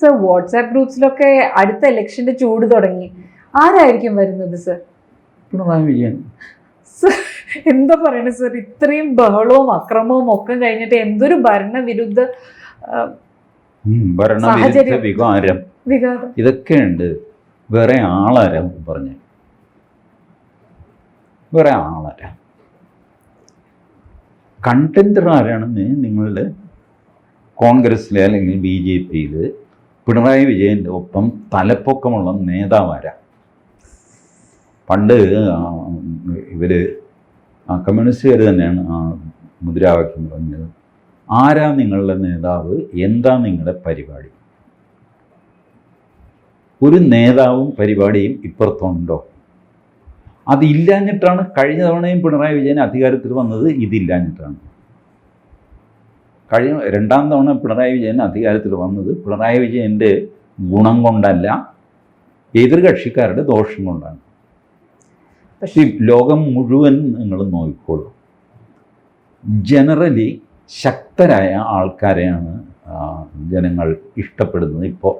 Sir WhatsApp ഗ്രൂപ്പ്സിലൊക്കെ അടുത്ത ഇലക്ഷന്റെ ചൂട് തുടങ്ങി. ആരായിരിക്കും വരുന്നത് സർ പിണറായി വിജയൻ. സർ എന്താ പറയണത് സർ ഇത്രയും ബഹളവും അക്രമവും ഒക്കെ കഴിഞ്ഞിട്ട് എന്തൊരു ഭരണവിരുദ്ധ. വികാരം. വികാരം. ഇതൊക്കെയുണ്ട്. വേറെ ആളാരാ പറഞ്ഞു? വേറെ ആളാരാ? കണ്ടന്റർ ആരാണെന്ന് നിങ്ങളുടെ കോൺഗ്രസ്സിലെ അല്ലെങ്കിൽ ബി ജെ പിയിൽ പിണറായി വിജയന്റെ ഒപ്പം തലപ്പൊക്കമുള്ള നേതാവാരാ. പണ്ട് ഇവർ കമ്മ്യൂണിസ്റ്റുകാർ തന്നെയാണ് ആ മുദ്രാവാക്യം പറഞ്ഞത്. ആരാ നിങ്ങളുടെ നേതാവ്? എന്താ നിങ്ങളുടെ പരിപാടി? ഒരു നേതാവും പരിപാടിയും ഇപ്പുറത്തുണ്ടോ? അതില്ലാഞ്ഞിട്ടാണ് കഴിഞ്ഞ തവണയും പിണറായി വിജയൻ അധികാരത്തിൽ വന്നത് ഇതില്ലാഞ്ഞിട്ടാണ്. കഴിഞ്ഞ രണ്ടാം തവണ പിണറായി വിജയൻ അധികാരത്തിൽ വന്നത് പിണറായി വിജയന്റെ ഗുണം കൊണ്ടല്ല എതിർകക്ഷിക്കാരുടെ ദോഷം കൊണ്ടാണ്. പക്ഷേ ലോകം മുഴുവൻ നിങ്ങൾ നോക്കിക്കോളൂ. ജനറലി ശക്തരായ ആൾക്കാരെയാണ് ജനങ്ങൾ ഇഷ്ടപ്പെടുന്നത് ഇപ്പോൾ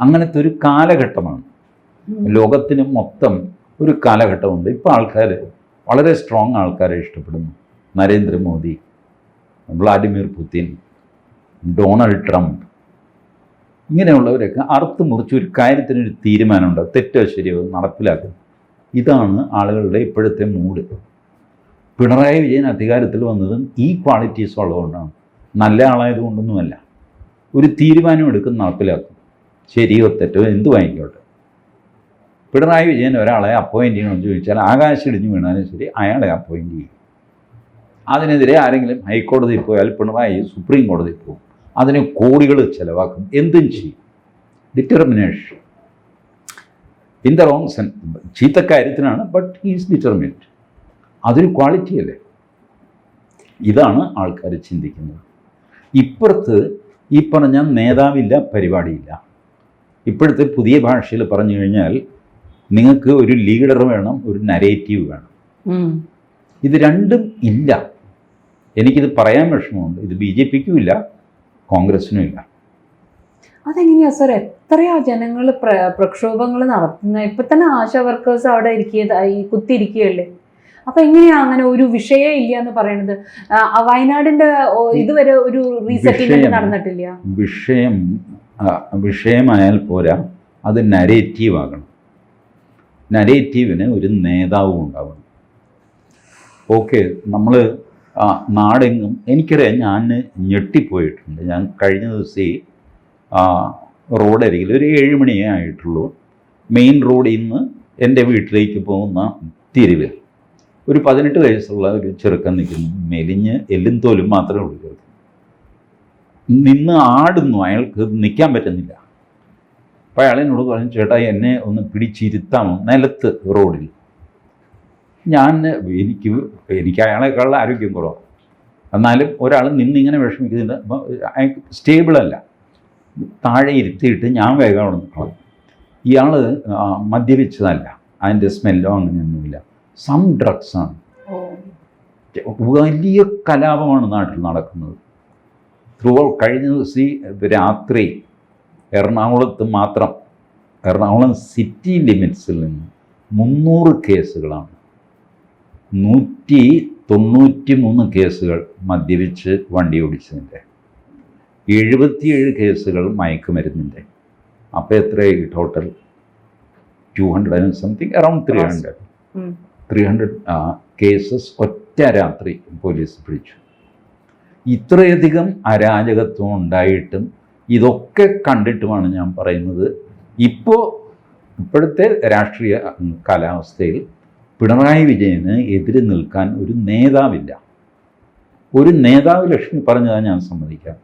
അങ്ങനത്തെ ഒരു കാലഘട്ടമാണ്. ലോകത്തിന് മൊത്തം ഒരു കാലഘട്ടമുണ്ട്. ഇപ്പോൾ ആൾക്കാർ വളരെ സ്ട്രോങ് ആൾക്കാരെ ഇഷ്ടപ്പെടുന്നു. Narendra Modi Vladimir Putin Donald Trump ഇങ്ങനെയുള്ളവരൊക്കെ അറുത്ത് മുറിച്ച് ഒരു കാര്യത്തിനൊരു തീരുമാനമുണ്ട്. തെറ്റോ ശരിയോ നടപ്പിലാക്കും. ഇതാണ് ആളുകളുടെ ഇപ്പോഴത്തെ മൂഡ്. പിണറായി വിജയൻ അധികാരത്തിൽ വന്നതും ഈ ക്വാളിറ്റീസ് ഉള്ളതുകൊണ്ടാണ് നല്ല ആളായതുകൊണ്ടൊന്നുമല്ല ഒരു തീരുമാനം എടുക്കും നടപ്പിലാക്കും. ശരിയോ തെറ്റോ എന്ത് വാങ്ങിക്കോട്ടെ. പിണറായി വിജയൻ ഒരാളെ അപ്പോയിന്റ് ചെയ്യണമെന്ന് ചോദിച്ചാൽ ആകാശം ഇടിഞ്ഞു വീണാലും ശരി അയാളെ അപ്പോയിന്റ് ചെയ്യും. അതിനെതിരെ ആരെങ്കിലും ഹൈക്കോടതിയിൽ പോയാൽ പിണറായി സുപ്രീം കോടതിയിൽ പോകും. അതിന് കോടികൾ ചിലവാക്കും. എന്തും ചെയ്യും. Determination in the wrong sense ചീത്ത കാര്യത്തിനാണ് ബട്ട് ഈസ് ഡിറ്റർമിൻഡ് അതൊരു ക്വാളിറ്റി അല്ലേ? ഇതാണ് ആൾക്കാർ ചിന്തിക്കുന്നത്. ഇപ്പുറത്ത് ഈ പറഞ്ഞ നേതാവില്ല പരിപാടിയില്ല. ഇപ്പോഴത്തെ പുതിയ ഭാഷയിൽ പറഞ്ഞു കഴിഞ്ഞാൽ നിങ്ങൾക്ക് ഒരു ലീഡർ വേണം ഒരു നരേറ്റീവ് വേണം. ഇത് രണ്ടും ഇല്ല. എനിക്കിത് പറയാൻ വിഷമമുണ്ട്. ഇത് ബി ജെ പിക്കും ഇല്ല കോൺഗ്രസിനും ഇല്ല അതെങ്ങനെയാ സാർ എത്രയാ ജനങ്ങൾ പ്രക്ഷോഭങ്ങൾ നടത്തുന്നത് ഇപ്പൊ തന്നെ ആശാ വർക്കേഴ്സ് അവിടെ ഇരിക്കുക ഈ കുത്തിയിരിക്കുകയല്ലേ? അപ്പൊ എങ്ങനെയാ അങ്ങനെ ഒരു വിഷയേ ഇല്ല എന്ന് പറയുന്നത് വയനാടിന്റെ ഇതുവരെ ഒരു റീസെറ്റിൽമെന്റ് നടന്നിട്ടില്ല. വിഷയം വിഷയമായാൽ പോരാ അത് നരേറ്റീവ് ആകണം. നരേറ്റീവിന് ഒരു നേതാവും ഉണ്ടാവണം. ഓക്കെ നമ്മൾ നാടെങ്ങും എനിക്കറിയാം ഞാൻ ഞെട്ടിപ്പോയിട്ടുണ്ട്. ഞാൻ കഴിഞ്ഞ ദിവസം ഈ റോഡരികിൽ ഒരു ഏഴ് മണിയേ ആയിട്ടുള്ളൂ. മെയിൻ റോഡിൽ നിന്ന് എന്റെ വീട്ടിലേക്ക് പോകുന്ന തിരിവ്. ഒരു പതിനെട്ട് വയസ്സുള്ള ഒരു ചെറുക്കൻ നിൽക്കുന്നു. മെലിഞ്ഞ് എല്ലും തോലും മാത്രമേ ഉള്ളൂ ചെറുക്കൻ. നിന്ന് ആടുന്നു. അയാൾക്ക് നിൽക്കാൻ പറ്റുന്നില്ല. അപ്പോൾ അയാൾ എന്നോട് പറഞ്ഞു ചേട്ടാ എന്നെ ഒന്ന് പിടിച്ചിരുത്താമോ? നിലത്ത് റോഡിൽ. ഞാൻ എനിക്ക് എനിക്ക് അയാളെക്കാളുള്ള ആരോഗ്യം കുറവാണ് എന്നാലും ഒരാൾ നിന്നിങ്ങനെ വിഷമിക്കുന്നുണ്ട്. സ്റ്റേബിളല്ല. താഴെ ഇരുത്തിയിട്ട് ഞാൻ വേഗം അവിടെ നിൽക്കണം. ഇയാൾ മദ്യപിച്ചതല്ല. അതിന്റെ സ്മെല്ലോ അങ്ങനെയൊന്നുമില്ല. സം ഡ്രഗ്സാണ് വലിയ കലാപമാണ് നാട്ടിൽ നടക്കുന്നത്. ത്രൂ കഴിഞ്ഞ ദിവസം ഈ രാത്രി എറണാകുളത്ത് മാത്രം എറണാകുളം സിറ്റി ലിമിറ്റ്സിൽ നിന്ന് മുന്നൂറ് കേസുകളാണ്. നൂറ്റി തൊണ്ണൂറ്റി മൂന്ന് കേസുകൾ മദ്യപിച്ച് വണ്ടി ഓടിച്ചതിന്റെ. എഴുപത്തിയേഴ് കേസുകൾ മയക്കുമരുന്നിന്റെ അപ്പോൾ എത്രയായി total two hundred and something around three hundred three hundred cases ഒറ്റ രാത്രി പോലീസ് പിടിച്ചു. ഇത്രയധികം അരാജകത്വം ഉണ്ടായിട്ടും ഇതൊക്കെ കണ്ടിട്ടുമാണ് ഞാൻ പറയുന്നത്. ഇപ്പോൾ ഇപ്പോഴത്തെ രാഷ്ട്രീയ കാലാവസ്ഥയിൽ പിണറായി വിജയന് എതിര് നിൽക്കാൻ ഒരു നേതാവില്ല. ഒരു നേതാവ് ലക്ഷ്മി പറഞ്ഞതാണ് ഞാൻ സമ്മതിക്കാം.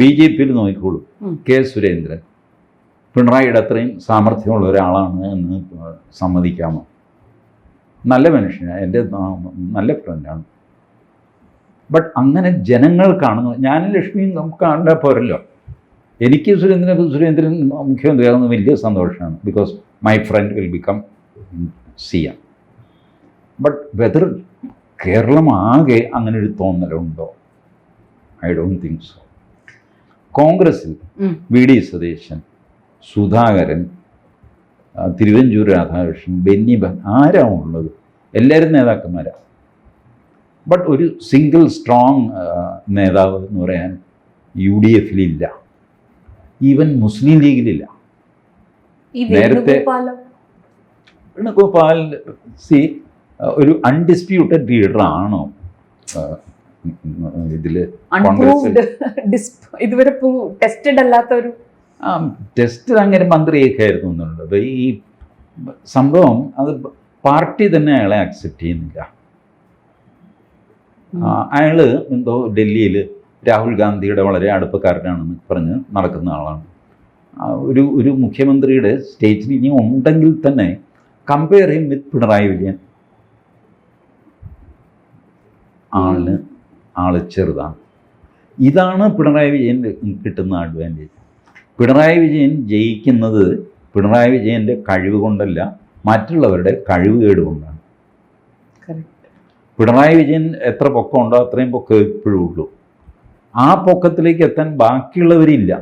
ബി ജെ പിയിൽ നോക്കിക്കോളൂ. കെ സുരേന്ദ്രൻ പിണറായിയുടെ അത്രയും സാമർഥ്യമുള്ള ഒരാളാണ് എന്ന് സമ്മതിക്കാമോ? നല്ല മനുഷ്യനാണ് എന്റെ നല്ല ഫ്രണ്ടാണ് ബട്ട് അങ്ങനെ ജനങ്ങൾ കാണുന്നു ഞാനും ലക്ഷ്മിയും നമുക്ക് കാണാൻ പോരല്ലോ. എനിക്ക് സുരേന്ദ്രൻ സുരേന്ദ്രൻ മുഖ്യമന്ത്രിയാകുന്ന വലിയ സന്തോഷമാണ്. Because my friend will become C M but whether Keralam ആകെ അങ്ങനെ ഒരു തോന്നലുണ്ടോ ഐ ഡോണ്ട് തിങ്ക് സോ കോൺഗ്രസിൽ. വി ഡി സതീശൻ സുധാകരൻ തിരുവഞ്ചൂർ രാധാകൃഷ്ണൻ ബെന്നി ബൻ ആരാണ് ഉള്ളത്? എല്ലാവരും നേതാക്കന്മാരാണ് ബട്ട് ഒരു സിംഗിൾ സ്ട്രോങ് നേതാവ് എന്ന് പറയാൻ യു ഡി എഫിലില്ല. ഈവൻ മുസ്ലിം ലീഗിലില്ല. നേരത്തെ- വേണുഗോപാൽ സി ഒരു അൺഡിസ്പ്യൂട്ടഡ് ലീഡർ ആണോ? ഇതിൽ അൺപ്രൂവ്ഡ് ഇതുവരെ ടെസ്റ്റഡ് അല്ലാത്ത ഒരു ടെസ്റ്റ് അങ്ങനെ മന്ത്രിയൊക്കെ ആയിരുന്നു എന്നുള്ളത് ഈ സംഭവം അത് പാർട്ടി തന്നെ അയാളെ അക്സെപ്റ്റ് ചെയ്യുന്നില്ല. അയാൾ എന്തോ ഡൽഹിയിൽ രാഹുൽ ഗാന്ധിയുടെ വളരെ അടുപ്പക്കാരനാണെന്ന് പറഞ്ഞ് നടക്കുന്ന ആളാണ്. ഒരു ഒരു മുഖ്യമന്ത്രിയുടെ സ്റ്റേറ്റിൽ ഇനി ഉണ്ടെങ്കിൽ തന്നെ കമ്പയർ ചെയ്യും വിത്ത് പിണറായി വിജയൻ. ആളിന് ആൾ ചെറുതാണ്. ഇതാണ് പിണറായി വിജയന് കിട്ടുന്ന അഡ്വാന്റേജ് പിണറായി വിജയൻ ജയിക്കുന്നത് പിണറായി വിജയന്റെ കഴിവ് കൊണ്ടല്ല മറ്റുള്ളവരുടെ കഴിവുകേട് കൊണ്ടാണ് പിണറായി വിജയൻ എത്ര പൊക്കം ഉണ്ടോ അത്രയും പൊക്കം എപ്പോഴും ഉള്ളൂ ആ പൊക്കത്തിലേക്ക് എത്താൻ ബാക്കിയുള്ളവരില്ല.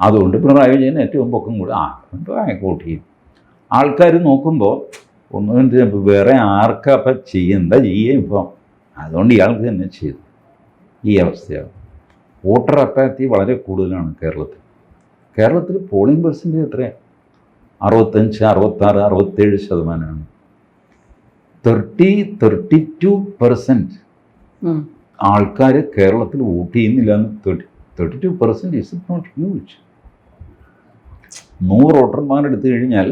അതുകൊണ്ട് പിണറായി വിജയൻ ഏറ്റവും പൊക്കം കൂടി ആ ചെയ്യും ആൾക്കാർ നോക്കുമ്പോൾ ഒന്നും വേറെ ആർക്കാ അപ്പം ചെയ്യുക എന്താ ചെയ്യുക ഇപ്പം. അതുകൊണ്ട് ഇയാൾക്ക് തന്നെ ചെയ്തു. ഈ അവസ്ഥയാണ്. വോട്ടർ അപ്പാത്തി വളരെ കൂടുതലാണ് കേരളത്തിൽ. കേരളത്തിൽ പോളിംഗ് പെർസെന്റേജ് എത്രയാണ് അറുപത്തഞ്ച് അറുപത്താറ് അറുപത്തേഴ് ശതമാനമാണ്. തേർട്ടി തേർട്ടി ടു പെർസെന്റ് ആൾക്കാർ കേരളത്തിൽ വോട്ട് ചെയ്യുന്നില്ല എന്ന് thirty thirty two percent is not huge നൂറ് വോട്ടർമാർ എടുത്തു കഴിഞ്ഞാൽ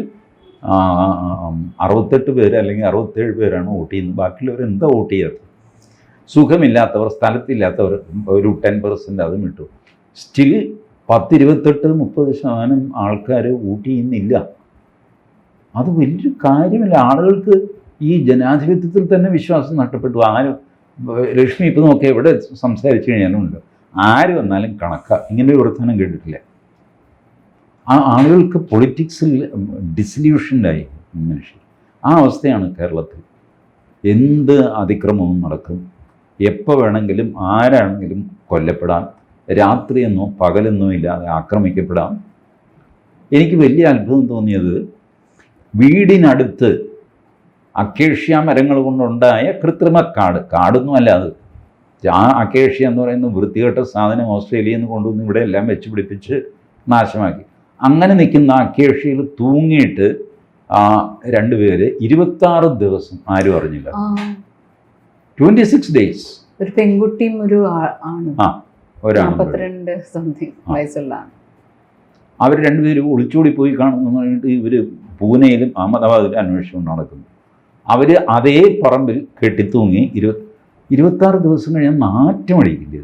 അറുപത്തെട്ട് പേര് അല്ലെങ്കിൽ അറുപത്തേഴ് പേരാണ് വോട്ട് ചെയ്യുന്നത്. ബാക്കിയുള്ളവർ എന്താ വോട്ട് ചെയ്യാത്തത്? സുഖമില്ലാത്തവർ സ്ഥലത്തില്ലാത്തവർ ഒരു ടെൻ പെർസെന്റ് അതും ഇട്ടു. സ്റ്റിൽ പത്തിരുപത്തെട്ട് മുപ്പത് ശതമാനം ആൾക്കാർ വോട്ട് ചെയ്യുന്നില്ല. അത് വലിയൊരു കാര്യമില്ല. ആളുകൾക്ക് ഈ ജനാധിപത്യത്തിൽ തന്നെ വിശ്വാസം നഷ്ടപ്പെട്ടു. ആരും ലക്ഷ്മി ഇപ്പം നോക്കി ഇവിടെ സംസാരിച്ചു കഴിഞ്ഞാലും ഉണ്ട് ആര് വന്നാലും കണക്ക. ഇങ്ങനെ ഒരു വർത്തമാനം കേട്ടിട്ടില്ല. ആ ആളുകൾക്ക് പൊളിറ്റിക്സിൽ ഡിസല്യൂഷൻഡായി മനുഷ്യർ. ആ അവസ്ഥയാണ് കേരളത്തിൽ. എന്ത് അതിക്രമവും നടക്കും. എപ്പോൾ വേണമെങ്കിലും ആരാണെങ്കിലും കൊല്ലപ്പെടാം. രാത്രിയെന്നോ പകലെന്നോ ഇല്ലാതെ ആക്രമിക്കപ്പെടാം. എനിക്ക് വലിയ അത്ഭുതം തോന്നിയത് വീടിനടുത്ത് അക്കേഷ്യ മരങ്ങൾ കൊണ്ടുണ്ടായ കൃത്രിമ കാട്. കാടൊന്നുമല്ല അത്. ആ അക്കേഷ്യ എന്ന് പറയുന്ന വൃത്തികെട്ട സാധനം ഓസ്ട്രേലിയയിൽ നിന്ന് കൊണ്ടുവന്ന് ഇവിടെ എല്ലാം വെച്ച് പിടിപ്പിച്ച് നാശമാക്കി. അങ്ങനെ നിൽക്കുന്ന അക്കേഷ്യയിൽ തൂങ്ങിയിട്ട് ആ രണ്ടുപേര് ഇരുപത്താറ് ദിവസം ആരും അറിഞ്ഞില്ല. ആ, ട്വന്റി സിക്സ് ഡേയ്സ് ഒരു പെൺകുട്ടിയും ഒരു ആണ്. നാൽപ്പത്തിരണ്ട് സംതിങ് അവർ രണ്ടുപേരും ഒളിച്ചോടി പോയി കാണുന്നു പറഞ്ഞിട്ട് ഇവർ പൂനെയിലും അഹമ്മദാബാദിലും അന്വേഷണം നടക്കുന്നു. അവർ അതേ പറമ്പിൽ കെട്ടിത്തൂങ്ങി ഇരുപത് ഇരുപത്താറ് ദിവസം കഴിഞ്ഞാൽ നാറ്റം ഇത്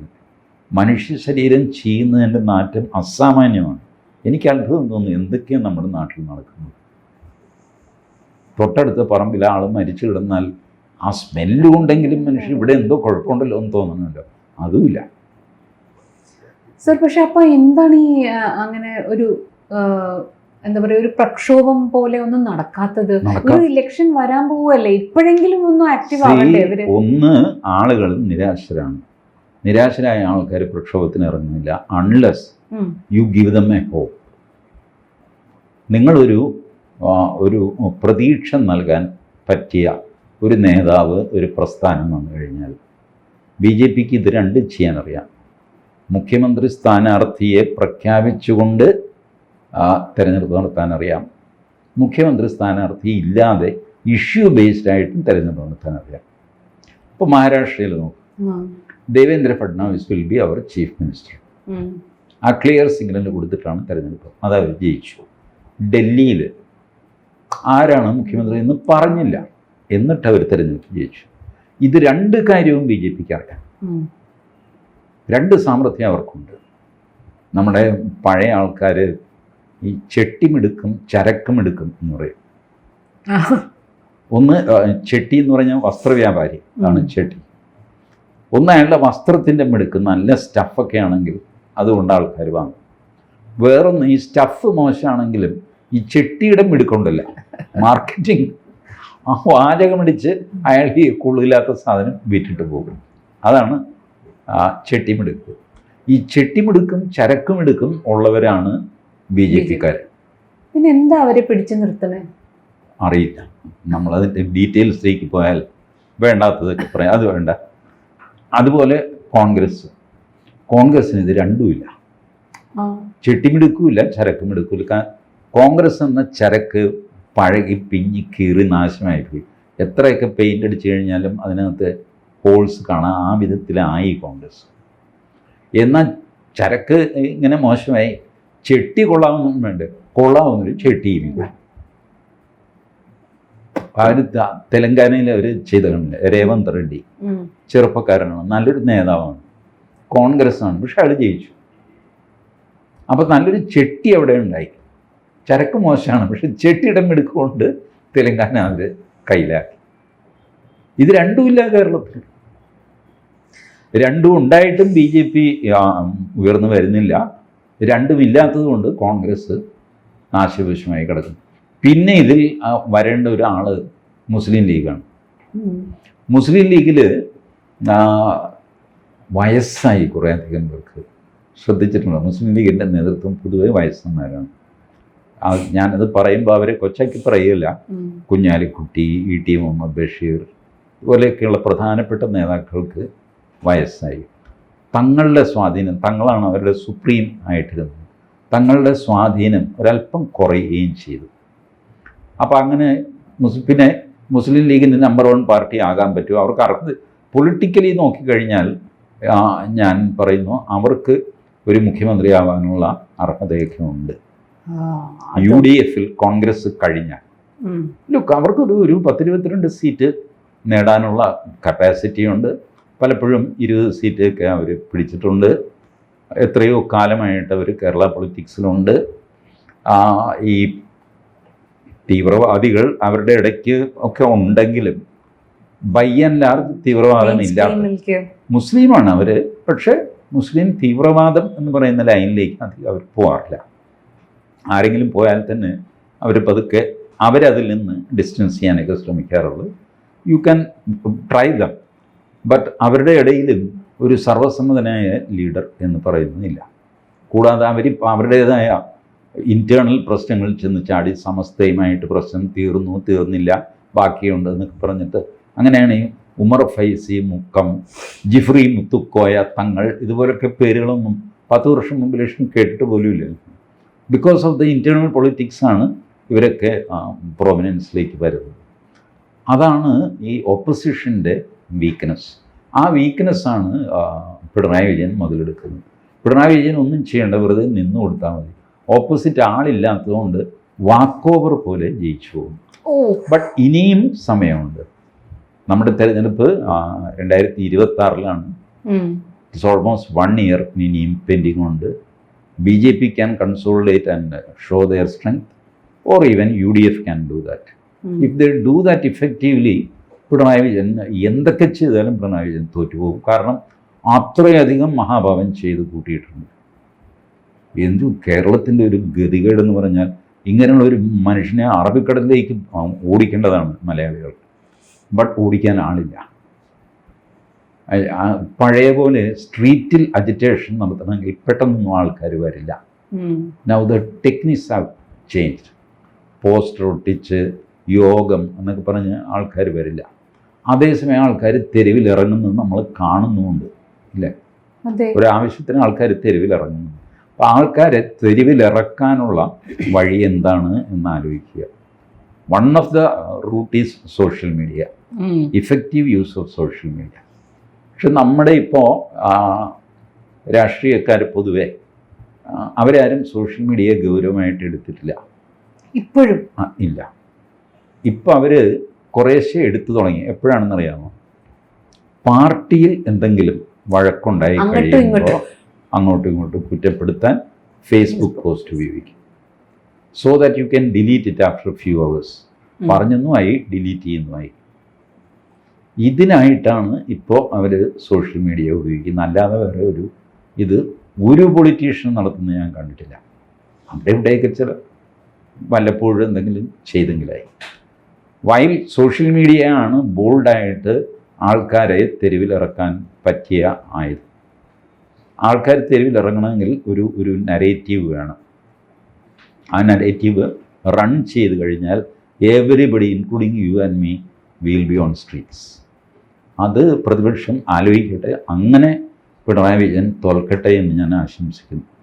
മനുഷ്യ ശരീരം ചെയ്യുന്നതിന്റെ നാറ്റം അസാമാന്യമാണ്. എനിക്ക് അത്ഭുതം തോന്നുന്നു എന്തൊക്കെയാണ് നമ്മുടെ നാട്ടിൽ നടക്കുന്നത്. തൊട്ടടുത്ത പറമ്പിൽ ആൾ മരിച്ചു കിടന്നാൽ ആ സ്മെല്ലും ഉണ്ടെങ്കിലും മനുഷ്യൻ ഇവിടെ എന്തോ കുഴപ്പമുണ്ടല്ലോ എന്ന് തോന്നണമല്ലോ അതുമില്ല. സർ പക്ഷെ അപ്പൊ എന്താണ് ഈ അങ്ങനെ ഒരു എന്താ പറയുക ഒരു പ്രക്ഷോഭം പോലെ ഒന്നും നടക്കാത്തത്? ഒരു ഇലക്ഷൻ വരാൻ പോവല്ലേ ഇപ്പോഴെങ്കിലും ഒന്നും ആക്റ്റീവ് ആവണ്ടേ ഒന്ന് ആളുകൾ നിരാശരാണ്. നിരാശരായ ആൾക്കാർ പ്രക്ഷോഭത്തിന് ഇറങ്ങുന്നില്ല unless you give them a hope നിങ്ങളൊരു ഒരു പ്രതീക്ഷ നൽകാൻ പറ്റിയ ഒരു നേതാവ് ഒരു പ്രസ്ഥാനം വന്നു കഴിഞ്ഞാൽ ബി ജെ പിക്ക് ഇത് രണ്ടും ചെയ്യാനറിയാം മുഖ്യമന്ത്രി സ്ഥാനാർത്ഥിയെ പ്രഖ്യാപിച്ചുകൊണ്ട് ആ, തെരഞ്ഞെടുപ്പ് നടത്താൻ അറിയാം. മുഖ്യമന്ത്രി സ്ഥാനാർത്ഥി ഇല്ലാതെ ഇഷ്യൂ ബേസ്ഡ് ആയിട്ടും തെരഞ്ഞെടുപ്പ് നടത്താൻ അറിയാം. ഇപ്പോൾ മഹാരാഷ്ട്രയിൽ നോക്കും. Devendra Fadnavis will be our chief minister ആ ക്ലിയർ സിഗ്നൽ കൊടുത്തിട്ടാണ് തിരഞ്ഞെടുപ്പ്. അത് അവർ ജയിച്ചു. ഡൽഹിയിൽ ആരാണ് മുഖ്യമന്ത്രി എന്ന് പറഞ്ഞില്ല. എന്നിട്ട് അവർ തെരഞ്ഞെടുപ്പ് ജയിച്ചു ഇത് രണ്ട് കാര്യവും ബി ജെ പിക്ക് അറിയാം. രണ്ട് സാമർഥ്യം അവർക്കുണ്ട്. നമ്മുടെ പഴയ ആൾക്കാർ ഈ ചെട്ടിമെടുക്കും ചരക്കുമെടുക്കും എന്ന് പറയും. ഒന്ന് ചെട്ടി എന്ന് പറഞ്ഞാൽ വസ്ത്രവ്യാപാരി ആണ്. ചെട്ടി. ഒന്ന് അയാളുടെ വസ്ത്രത്തിന്റെ മിടുക്ക് നല്ല സ്റ്റഫൊക്കെ ആണെങ്കിൽ അതുകൊണ്ട് ആൾക്കാർ വാങ്ങും. വേറൊന്ന് ഈ സ്റ്റഫ് മോശമാണെങ്കിലും ഈ ചെട്ടിയുടെ മിടുക്കുണ്ടല്ല. മാർക്കറ്റിംഗ്. ആ വാചകമടിച്ച് അയാൾ ഈ കൊള്ളില്ലാത്ത സാധനം വിറ്റിട്ട് പോകും. അതാണ് ആ ചെട്ടിമിടുക്ക്. ഈ ചെട്ടിമിടുക്കും ചരക്കുമിടുക്കും ഉള്ളവരാണ് ബി ജെ പിക്കാർ പിന്നെ എന്താ അവരെ പിടിച്ചു നിർത്തണേ? അറിയില്ല. നമ്മളതിന്റെ ഡീറ്റെയിൽസിലേക്ക് പോയാൽ വേണ്ടാത്തതൊക്കെ പറയാം. അത് വേണ്ട. അതുപോലെ കോൺഗ്രസ്. കോൺഗ്രസ്സിന് ഇത് രണ്ടുമില്ല ചരക്കുമിടുക്കില്ല കാ- കോൺഗ്രസ് എന്ന ചരക്ക് പഴകി പിഞ്ഞി കീറി നാശമായിപ്പോയി. എത്രയൊക്കെ പെയിന്റ് അടിച്ചു കഴിഞ്ഞാലും അതിനകത്ത് ഹോൾസ് കാണാം ആ വിധത്തിലായി കോൺഗ്രസ് എന്നാൽ ചരക്ക് ഇങ്ങനെ മോശമായി. ചെട്ടി കൊള്ളാവുന്നതും വേണ്ട കൊള്ളാവുന്നൊരു ചെട്ടിയില്ല അവർ തെലങ്കാനയിൽ അവർ ചെയ്തിട്ടുണ്ട് രേവന്ത് റെഡ്ഡി. ചെറുപ്പക്കാരനാണ്. നല്ലൊരു നേതാവാണ്. കോൺഗ്രസ് ആണ്. പക്ഷെ അയാൾ ജയിച്ചു. അപ്പോൾ നല്ലൊരു ചെട്ടി അവിടെ ഉണ്ടായി. ചരക്ക് മോശമാണ്. പക്ഷെ ചെട്ടിയിടം എടുക്കൊണ്ട് തെലങ്കാന അവർ കയ്യിലാക്കി. ഇത് രണ്ടുമില്ല കേരളത്തിൽ രണ്ടും ഉണ്ടായിട്ടും ബി ജെ പി ഉയർന്നു വരുന്നില്ല. രണ്ടും ഇല്ലാത്തത് കൊണ്ട് കോൺഗ്രസ് നാശവശമായി കിടക്കുന്നു. പിന്നെ ഇതിൽ വരേണ്ട ഒരാൾ മുസ്ലിം ലീഗാണ്. മുസ്ലിം ലീഗിൽ വയസ്സായി കുറേ അധികം പേർക്ക് ശ്രദ്ധിച്ചിട്ടുണ്ട്. മുസ്ലിം ലീഗിന്റെ നേതൃത്വം പൊതുവെ വയസ്സന്മാരാണ്. ഞാനത് പറയുമ്പോൾ അവരെ കൊച്ചാക്കി പറയില്ല. കുഞ്ഞാലിക്കുട്ടി ഇ ടി മുഹമ്മദ് ബഷീർ ഇതുപോലെയൊക്കെയുള്ള പ്രധാനപ്പെട്ട നേതാക്കൾക്ക് വയസ്സായി. തങ്ങളുടെ സ്വാധീനം തങ്ങളാണ് അവരുടെ സുപ്രീം ആയിട്ടിരുന്നത്. തങ്ങളുടെ സ്വാധീനം ഒരല്പം കുറയുകയും ചെയ്തു. അപ്പോൾ അങ്ങനെ മുസ് പിന്നെ മുസ്ലിം ലീഗിന്റെ നമ്പർ വൺ പാർട്ടി ആകാൻ പറ്റുമോ? അവർക്ക് അർഹത പൊളിറ്റിക്കലി നോക്കിക്കഴിഞ്ഞാൽ ഞാൻ പറയുന്നു അവർക്ക് ഒരു മുഖ്യമന്ത്രിയാവാനുള്ള അർഹതയൊക്കെ ഉണ്ട്. യു ഡി എഫിൽ കോൺഗ്രസ് കഴിഞ്ഞാൽ ലുക്ക് അവർക്കൊരു ഒരു പത്തിരുപത്തിരണ്ട് സീറ്റ് നേടാനുള്ള കപ്പാസിറ്റി ഉണ്ട് പലപ്പോഴും ഇരുപത് സീറ്റൊക്കെ അവർ പിടിച്ചിട്ടുണ്ട്. എത്രയോ കാലമായിട്ട് അവർ കേരള പൊളിറ്റിക്സിലുണ്ട്. ഈ തീവ്രവാദികൾ അവരുടെ ഇടയ്ക്ക് ഒക്കെ ഉണ്ടെങ്കിലും ബൈ ആൻഡ് ലാർജ് തീവ്രവാദം ഇല്ല. മുസ്ലിമാണ് അവർ. പക്ഷേ മുസ്ലിം തീവ്രവാദം എന്ന് പറയുന്ന ലൈനിലേക്ക് അധികം അവർ പോകാറില്ല ആരെങ്കിലും പോയാൽ തന്നെ അവർ പതുക്കെ അവരതിൽ നിന്ന് ഡിസ്റ്റൻസ് ചെയ്യാനൊക്കെ ശ്രമിക്കാറുള്ളൂ. You can try them but അവരുടെ ഇടയിലും ഒരു സർവസമ്മതനായ ലീഡർ എന്ന് പറയുന്നില്ല. കൂടാതെ അവർ അവരുടേതായ ഇന്റേർണൽ പ്രശ്നങ്ങളിൽ ചെന്ന് ചാടി സമസ്തയുമായിട്ട് പ്രശ്നം തീർന്നു തീർന്നില്ല ബാക്കിയുണ്ട് എന്നൊക്കെ പറഞ്ഞിട്ട് അങ്ങനെയാണ് ഉമർ ഫൈസി മുക്കം ജിഫ്രി മുത്തുക്കോയ തങ്ങൾ ഇതുപോലൊക്കെ പേരുകളൊന്നും പത്ത് വർഷം മുമ്പ് ലക്ഷം കേട്ടിട്ട് പോലുമില്ല. ബിക്കോസ് ഓഫ് ദ ഇന്റേർണൽ പൊളിറ്റിക്സാണ് ഇവരൊക്കെ പ്രോമിനൻസിലേക്ക് വരുന്നത്. അതാണ് ഈ ഓപ്പോസിഷന്റെ വീക്ക്നെസ് ആ വീക്ക്നെസ്സാണ് പിണറായി വിജയൻ മുതലെടുക്കുന്നത്. പിണറായി വിജയൻ ഒന്നും ചെയ്യേണ്ട വെറുതെ നിന്ന് കൊടുത്താൽ മതി. ഓപ്പോസിറ്റ് ആളില്ലാത്തതുകൊണ്ട് വാക്ക് ഓവർ പോലെ ജയിച്ചു പോകും ബട്ട് ഇനിയും സമയമുണ്ട്. നമ്മുടെ തെരഞ്ഞെടുപ്പ് രണ്ടായിരത്തി ഇരുപത്തി ആറിലാണ്. ഇറ്റ്സ് ഓൾമോസ്റ്റ് വൺ ഇയർ ഇനിയും പെൻഡിങ് ഉണ്ട്. B J P can consolidate and show their strength or even U D F can do that. If they do that effectively Pinarayi Vijayan എന്തൊക്കെ ചെയ്താലും പിണറായി വിജയൻ തോറ്റുപോകും. കാരണം അത്രയധികം മഹാഭാവം ചെയ്ത് കൂട്ടിയിട്ടുണ്ട്. എന്തു കേരളത്തിന്റെ ഒരു ഗതികേട് എന്ന് പറഞ്ഞാൽ ഇങ്ങനെയുള്ള ഒരു മനുഷ്യനെ അറബിക്കടലിലേക്ക് ഓടിക്കേണ്ടതാണ് മലയാളികൾ ബട്ട് ഓടിക്കാൻ ആളില്ല. പഴയ പോലെ സ്ട്രീറ്റിൽ അജിറ്റേഷൻ നടത്തണമെങ്കിൽ പെട്ടെന്നൊന്നും ആൾക്കാർ വരില്ല. Now the techniques have change poster ഒട്ടിച്ച് യോഗം എന്നൊക്കെ പറഞ്ഞ് ആൾക്കാർ വരില്ല. അതേസമയം ആൾക്കാർ തെരുവിൽ ഇറങ്ങുന്നത് നമ്മൾ കാണുന്നുമുണ്ട്. ഇല്ലേ? ഒരാവശ്യത്തിന് ആൾക്കാർ തെരുവിൽ ഇറങ്ങുന്നു അപ്പോൾ ആൾക്കാരെ തെരുവിൽ ഇറക്കാനുള്ള വഴി എന്താണ് എന്ന് ആലോചിക്കുക. One of the route is social media effective use of social media പക്ഷെ നമ്മുടെ ഇപ്പോൾ രാഷ്ട്രീയക്കാർ പൊതുവെ അവരാരും സോഷ്യൽ മീഡിയ ഗൗരവമായിട്ട് എടുത്തിട്ടില്ല. ഇപ്പോഴും? ഇല്ല. ഇപ്പം അവർ കുറേശ്ശെ എടുത്തു തുടങ്ങി. എപ്പോഴാണെന്നറിയാമോ? പാർട്ടിയിൽ എന്തെങ്കിലും വഴക്കുണ്ടായി കഴിയുമ്പോൾ. അങ്ങോട്ടും ഇങ്ങോട്ടും കുറ്റപ്പെടുത്താൻ ഫേസ്ബുക്ക് പോസ്റ്റ് ഉപയോഗിക്കും. So that you can delete it after few hours. പറഞ്ഞെന്നുമായി delete ചെയ്യുന്നതുമായി ഇതിനായിട്ടാണ് ഇപ്പോൾ അവർ സോഷ്യൽ മീഡിയ ഉപയോഗിക്കുന്നത്. അല്ലാതെ വേറെ ഒരു ഇത് ഒരു പൊളിറ്റീഷ്യൻ നടത്തുന്നത് ഞാൻ കണ്ടിട്ടില്ല. അവിടെ ഇവിടെയൊക്കെ ചില വല്ലപ്പോഴും എന്തെങ്കിലും ചെയ്തെങ്കിലായി. വൈൽ സോഷ്യൽ മീഡിയയാണ് ബോൾഡായിട്ട് ആൾക്കാരെ തെരുവിലിറക്കാൻ പറ്റിയ ആയത്. ആൾക്കാർ തെരുവിലിറങ്ങണമെങ്കിൽ ഒരു ഒരു നരേറ്റീവ് വേണം. ആ നരേറ്റീവ് റൺ ചെയ്ത് കഴിഞ്ഞാൽ everybody including you and me will be on streets അത് പ്രതിപക്ഷം ആലോചിക്കട്ടെ. അങ്ങനെ പിണറായി വിജയൻ തോൽക്കട്ടെ എന്ന് ഞാൻ ആശംസിക്കുന്നു.